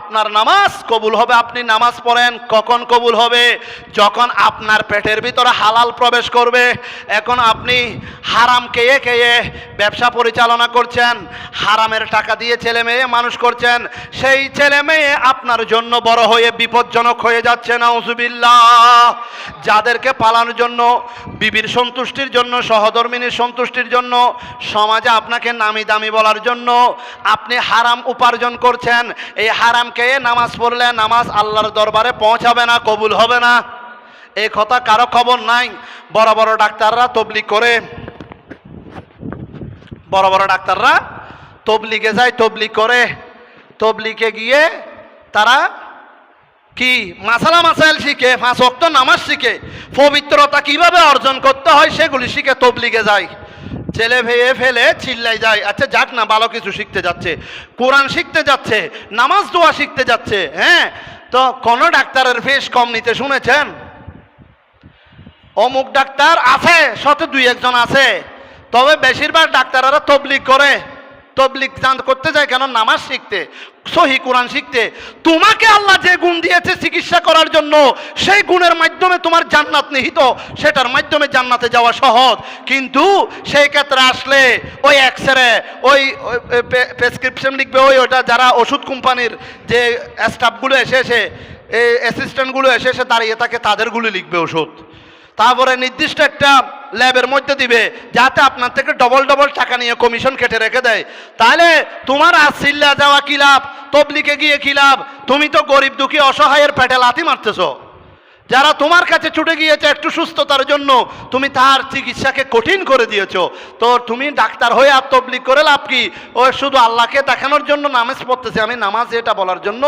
আপনার নামাজ কবুল হবে, আপনি নামাজ পড়েন, কখন কবুল হবে? যখন আপনার পেটের ভিতরে হালাল প্রবেশ করবে, এখন আপনি হারাম খেয়ে খেয়ে ব্যবসা পরিচালনা করছেন, হারামের টাকা দিয়ে ছেলে মেয়ে মানুষ করছেন, সেই ছেলে মেয়ে আপনার জন্য বড় হয়ে বিপজ্জনক হয়ে যাচ্ছে, নাউজুবিল্লাহ। যাদেরকে পালানোর জন্য, বিবির সন্তুষ্টির জন্য, সহধর্মিনীর সন্তুষ্টির জন্য, সমাজে আপনাকে নামি দামি বলার জন্য, আপনি হারাম উপার্জন করছেন, এই হারামকে নামাজ পড়লে নামাজ আল্লাহর দরবারে পৌঁছাবে না, কবুল হবে না। এই কথা কারও খবর নাই। বড় বড় ডাক্তাররা তবলিগ করে। বড় বড় ডাক্তাররা তবলিগে যায়, তবলিগ করে। তবলিগে গিয়ে তারা কি মাসালা মাসাইল শিখে অক্ত নামাজ শিখে, পবিত্রতা কীভাবে অর্জন করতে হয় সেগুলি শিখে তবলিগে যায়। ছেলে ভেয়ে ফেলে চিল্লাই যায়। আচ্ছা যাক না, ভালো কিছু শিখতে যাচ্ছে। কোরআন শিখতে যাচ্ছে, নামাজ দোয়া শিখতে যাচ্ছে হ্যাঁ? তো কোন ডাক্তারের ফিস কম নিতে শুনেছেন? অমুক ডাক্তার আছে, শত দুই একজন আছে। তবে বেশিরভাগ ডাক্তাররা তবলিগ করে। তবলিগ চাঁদ করতে যায় কেন? নামাজ শিখতে, সহি কোরআন শিখতে। তোমাকে আল্লাহ যে গুণ দিয়েছে চিকিৎসা করার জন্য, সেই গুণের মাধ্যমে তোমার জান্নাত নিহিত। সেটার মাধ্যমে জান্নাতে যাওয়া সহজ। কিন্তু সেই ক্ষেত্রে আসলে ওই এক্স রে ওই প্রেসক্রিপশন লিখবে ওই ওটা যারা ওষুধ কোম্পানির যে স্টাফগুলো এসে এসে, এই অ্যাসিস্ট্যান্টগুলো এসে এসে দাঁড়িয়ে থাকে তাদেরগুলো লিখবে ওষুধ। তারপরে নির্দিষ্ট একটা ল্যাবের মধ্যে দিবে, যাতে আপনার থেকে ডবল ডবল টাকা নিয়ে কমিশন কেটে রেখে দেয়। তাহলে তোমার আর সিল্লা যাওয়া কি লাভ? তবলিকে গিয়ে কি লাভ? তুমি তো গরিব দুঃখী, অসহায়ের পেটে লাথি মারতেছো। যারা তোমার কাছে ছুটে গিয়েছে একটু সুস্থতার জন্য, তুমি তার চিকিৎসাকে কঠিন করে দিয়েছ। তো তুমি ডাক্তার হয়ে আর তবলিক করে লাভ কি? ও শুধু আল্লাহকে দেখানোর জন্য নামাজ পড়তেছে, আমি নামাজ এটা বলার জন্য।